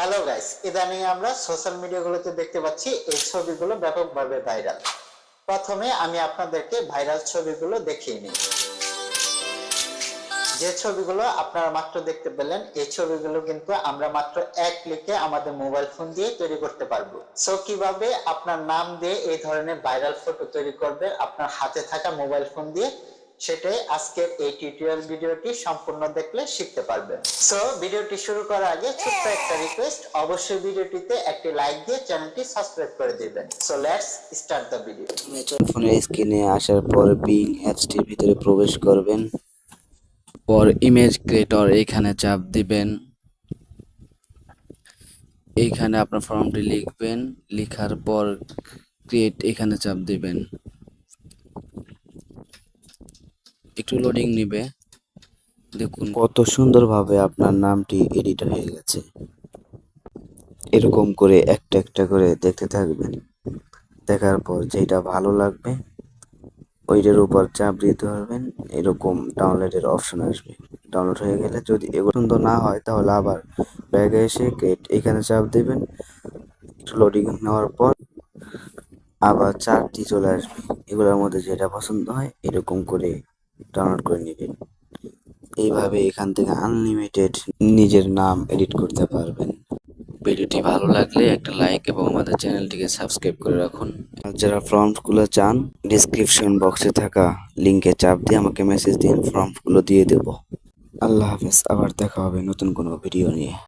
Hello guys ইদানিং আমরা social মিডিয়াগুলোতে দেখতে পাচ্ছি এই ছবিগুলো ব্যাপকভাবে ভাইরাল প্রথমে আমি আপনাদেরকে ভাইরাল ছবিগুলো দেখিয়ে নিই। যে ছবিগুলো আপনারা মাত্র দেখতে পেলেন, এই ছবিগুলো কিন্তু আমরা মাত্র এক ক্লিকে আমাদের মোবাইল ফোন দিয়ে তৈরি করতে পারব। সো কীভাবে আপনার নাম দিয়ে এই ধরনের ভাইরাল ফটো তৈরি করবে, আপনার হাতে থাকা মোবাইল ফোন দিয়ে সেটাই আজকের এই টিউটোরিয়াল ভিডিওটি সম্পূর্ণ দেখলে শিখতে পারবেন সো ভিডিওটি শুরু করার আগে ছোট্ট একটা রিকোয়েস্ট অবশ্যই ভিডিওটিতে একটি লাইক দিয়ে চ্যানেলটি সাবস্ক্রাইব করে দিবেন। So let's start the video ফোনের স্ক্রিনে আসার পর বিং অ্যাপসটির ভিতরে প্রবেশ করবেন। পর ইমেজ ক্রিয়েটর এখানে চাপ দিবেন। এইখানে আপনার ফর্মটি লিখবেন। লেখার পর ক্রিয়েট এখানে চাপ দিবেন। একটু লোডিং নিবে। দেখুন। কত সুন্দরভাবে আপনার নামটি এডিট হয়ে গেছে। এরকম করে একটা একটা করে দেখতে থাকবেন। দেখার পর যেটা ভালো লাগবে, ওইটার উপর চাপ দিতে পারবেন। এরকম ডাউনলোডের অপশন আসবে। ডাউনলোড হয়ে গেলে যদি এগুলো না হয়, তাহলে আবার ব্যাগে এসে গেট এখানে চাপ দেবেন। লোডিং নেওয়ার পর আবার চারটি চলে আসবে। এগুলোর মধ্যে যেটা পছন্দ হয়, এরকম করে ডাউনলোড করে নেবেন এইভাবে এখান থেকে আনলিমিটেড নিজের নাম এডিট করতে পারবেন। ভিডিওটি ভালো লাগলে একটা লাইক এবং আমাদের চ্যানেলটিকে সাবস্ক্রাইব করে রাখুন। আর যারা ফর্মগুলো চান ডিসক্রিপশন বক্সে থাকা লিংকে চাপ দিয়ে আমাকে মেসেজ দিন ফর্মগুলো দিয়ে দেব। আল্লাহ হাফেজ আবার দেখা হবে নতুন কোনো ভিডিও নিয়ে।